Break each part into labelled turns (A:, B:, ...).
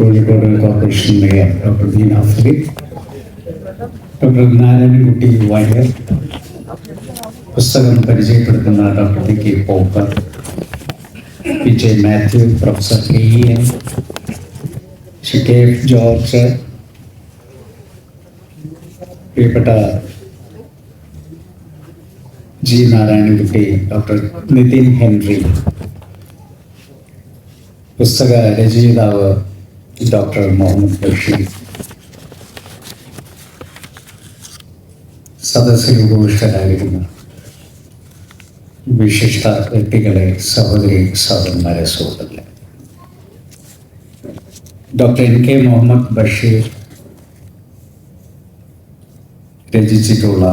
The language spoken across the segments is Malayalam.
A: Kozhikode corporation mayor doctor Deena Philip doctor Narayanankutty Warrier പുസ്തകം പരിചയപ്പെടുത്തുന്ന doctor P K Pokker P J Mathew professor K E N ഷിക്കേഫ് George പ്രിയപ്പെട്ട ജി നാരായണൻകുട്ടി ഡോക്ടർ നിതിൻ ഹെൻറി പുസ്തക രചയിതാവ് ഡോക്ടർ മുഹമ്മദ് ബഷീർ സദസ്സിൽ ഉപവിഷ്ടരായിരുന്ന വിശിഷ്ട വ്യക്തികളെ സഹോദരി സഹോദരന്മാരെ സുഹൃത്തുക്കളെ. Doctor N K Muhammad Basheer രചിച്ചിട്ടുള്ള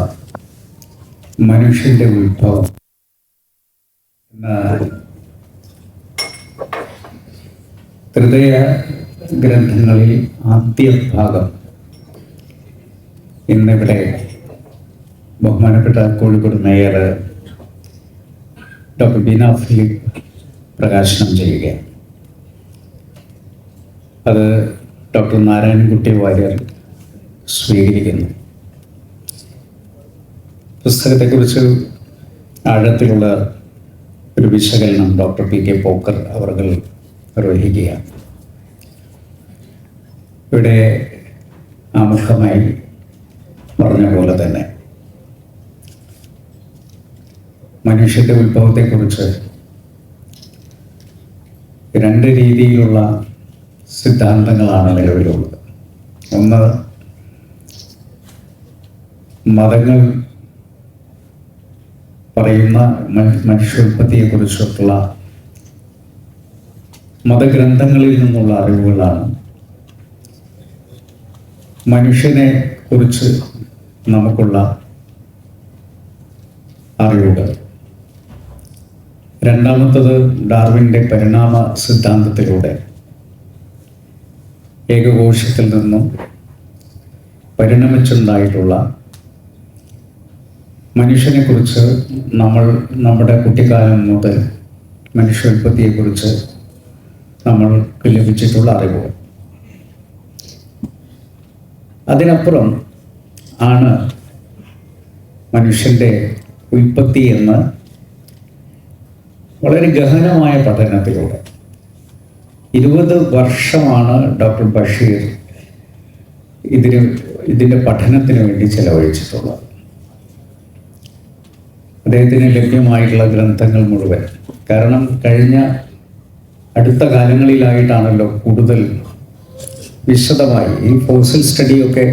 A: മനുഷ്യന്റെ ഉത്ഭവം എന്ന ഹൃദയ ഗ്രന്ഥങ്ങളിൽ ആദ്യ ഭാഗം ഇന്നിവിടെ ബഹുമാനപ്പെട്ട Kozhikode mayor doctor Beena Philip പ്രകാശനം ചെയ്യുകയാണ്. അത് ഡോക്ടർ നാരായണൻകുട്ടി വാര്യർ സ്വീകരിക്കുന്നു. പുസ്തകത്തെക്കുറിച്ച് ആഴത്തിലുള്ള ഒരു വിശകലനം ഡോക്ടർ പി കെ പോക്കർ അവർ നിർവഹിക്കുകയാണ്. ഇവിടെ ആമുഖമായി പറഞ്ഞ പോലെ തന്നെ മനുഷ്യന്റെ ഉത്ഭവത്തെക്കുറിച്ച് രണ്ട് രീതിയിലുള്ള സിദ്ധാന്തങ്ങളാണ് നിലവിലുള്ളത്. ഒന്ന് മതങ്ങൾ പറയുന്ന മനുഷ്യോത്പത്തിയെക്കുറിച്ചുള്ള മതഗ്രന്ഥങ്ങളിൽ നിന്നുള്ള അറിവുകളാണ് മനുഷ്യനെ കുറിച്ച് നമുക്കുള്ള അറിവുകൾ. രണ്ടാമത്തത് ഡാർവിന്റെ പരിണാമ സിദ്ധാന്തത്തിലൂടെ. ഏകകോശത്തിൽ നിന്നും പരിണമിച്ചുണ്ടായിട്ടുള്ള മനുഷ്യനെക്കുറിച്ച് നമ്മൾ നമ്മുടെ കുട്ടിക്കാലം മുതൽ മനുഷ്യോത്പത്തിയെക്കുറിച്ച് നമ്മൾക്ക് ലഭിച്ചിട്ടുള്ള അറിവുകൾ. അതിനപ്പുറം ആണ് മനുഷ്യന്റെ ഉൽപ്പത്തി എന്ന് വളരെ ഗഹനമായ പഠനത്തിലൂടെ. ഇരുപത് വർഷമാണ് ഡോക്ടർ ബഷീർ ഇതിന് ഇതിന്റെ പഠനത്തിന് വേണ്ടി ചെലവഴിച്ചിട്ടുള്ളത്. അദ്ദേഹത്തിന് ലഭ്യമായിട്ടുള്ള ഗ്രന്ഥങ്ങൾ മുഴുവൻ. കാരണം കഴിഞ്ഞ അടുത്ത കാലങ്ങളിലായിട്ടാണല്ലോ കൂടുതൽ വിശദമായി ഈ ഫോസിൽ സ്റ്റഡിയൊക്കെ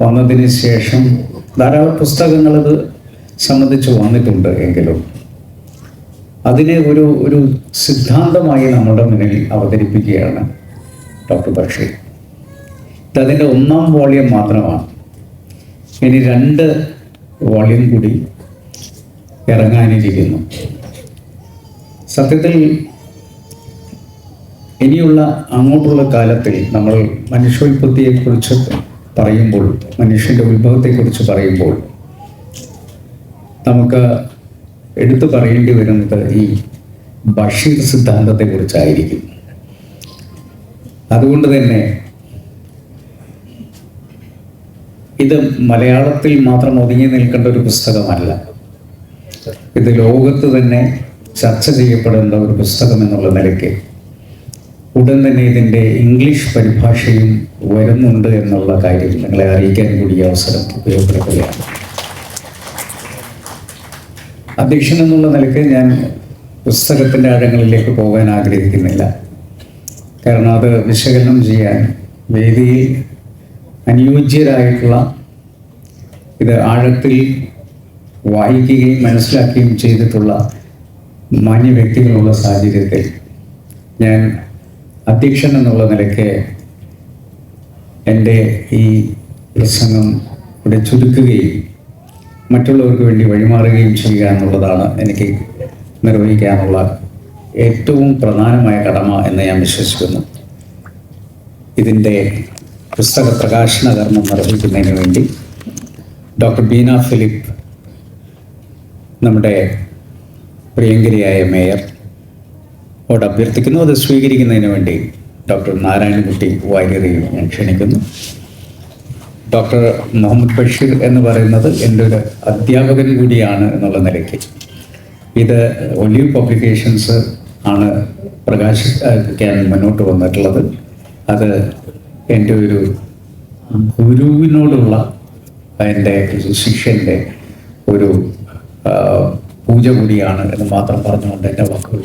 A: വന്നതിന് ശേഷം ധാരാളം പുസ്തകങ്ങൾ ഇത് സംബന്ധിച്ച് വന്നിട്ടുണ്ട് എങ്കിലും അതിനെ ഒരു ഒരു സിദ്ധാന്തമായി നമ്മുടെ മുന്നിൽ അവതരിപ്പിക്കുകയാണ് ഡോക്ടർ ബഷീർ ഇതതിന്റെ ഒന്നാം വോളിയം മാത്രമാണ്. ഇനി രണ്ട് വോളിയം കൂടി ഇറങ്ങാനിരിക്കുന്നു. സത്യത്തിൽ ഇനിയുള്ള അങ്ങോട്ടുള്ള കാലത്തിൽ നമ്മൾ മനുഷ്യോൽപ്പത്തിയെക്കുറിച്ച് പറയുമ്പോൾ മനുഷ്യന്റെ ഉത്ഭവത്തെക്കുറിച്ച് പറയുമ്പോൾ നമുക്ക് എടുത്തു പറയേണ്ടി വരുന്നത് ഈ ബഷീർ സിദ്ധാന്തത്തെക്കുറിച്ചായിരിക്കും. അതുകൊണ്ട് തന്നെ ഇത് മലയാളത്തിൽ മാത്രം ഒതുങ്ങി നിൽക്കേണ്ട ഒരു പുസ്തകമല്ല. ഇത് ലോകത്ത് തന്നെ ചർച്ച ചെയ്യപ്പെടേണ്ട ഒരു പുസ്തകം എന്നുള്ള നിലയ്ക്ക് ഉടൻ തന്നെ ഇതിന്റെ ഇംഗ്ലീഷ് പരിഭാഷയും വരുന്നുണ്ട് എന്നുള്ള കാര്യം നിങ്ങളെ അറിയിക്കാൻ കൂടി അവസരം ഉപയോഗപ്പെടുത്തുകയാണ്. അധ്യക്ഷൻ എന്നുള്ള നിലയ്ക്ക് ഞാൻ പുസ്തകത്തിന്റെ ആഴങ്ങളിലേക്ക് പോകാൻ ആഗ്രഹിക്കുന്നില്ല. കാരണം അത് വിശകലനം ചെയ്യാൻ വേദിയിൽ അനുയോജ്യരായിട്ടുള്ള ഇത് ആഴത്തിൽ വായിക്കുകയും മനസ്സിലാക്കുകയും ചെയ്തിട്ടുള്ള മാന്യ വ്യക്തികളുള്ള സാഹചര്യത്തിൽ ഞാൻ അധ്യക്ഷൻ എന്നുള്ള നിലയ്ക്ക് എന്റെ ഈ പ്രസംഗം ഇവിടെ ചുരുക്കുകയും മറ്റുള്ളവർക്ക് വേണ്ടി വഴിമാറുകയും ചെയ്യുക എന്നുള്ളതാണ് എനിക്ക് നിർവഹിക്കാനുള്ള ഏറ്റവും പ്രധാനമായ കടമ എന്ന് ഞാൻ വിശ്വസിക്കുന്നു. ഇതിന്റെ പുസ്തക പ്രകാശന കർമ്മം നിർവഹിക്കുന്നതിന് വേണ്ടി ഡോക്ടർ ബീന ഫിലിപ്പ് നമ്മുടെ പ്രിയങ്കരിയായ മേയർ ഓട് അഭ്യർത്ഥിക്കുന്നു. അത് സ്വീകരിക്കുന്നതിന് വേണ്ടി ഡോക്ടർ നാരായണൻകുട്ടി വാര്യരെയും ഞാൻ ക്ഷണിക്കുന്നു. ഡോക്ടർ മുഹമ്മദ് ബഷീർ എന്ന് പറയുന്നത് എന്റെ ഒരു അധ്യാപകൻ കൂടിയാണ് എന്നുള്ള നിലയ്ക്ക്. ഇത് ഒലിവ് പബ്ലിക്കേഷൻസ് ആണ് പ്രകാശിക്കാൻ മുന്നോട്ട് വന്നിട്ടുള്ളത്. അത് എന്റെ ഒരു ഗുരുവിനോടുള്ള എന്റെ ശിഷ്യന്റെ ഒരു പൂജ കൂടിയാണ് എന്ന് മാത്രം പറഞ്ഞുകൊണ്ട് എന്റെ വാക്കുകൾ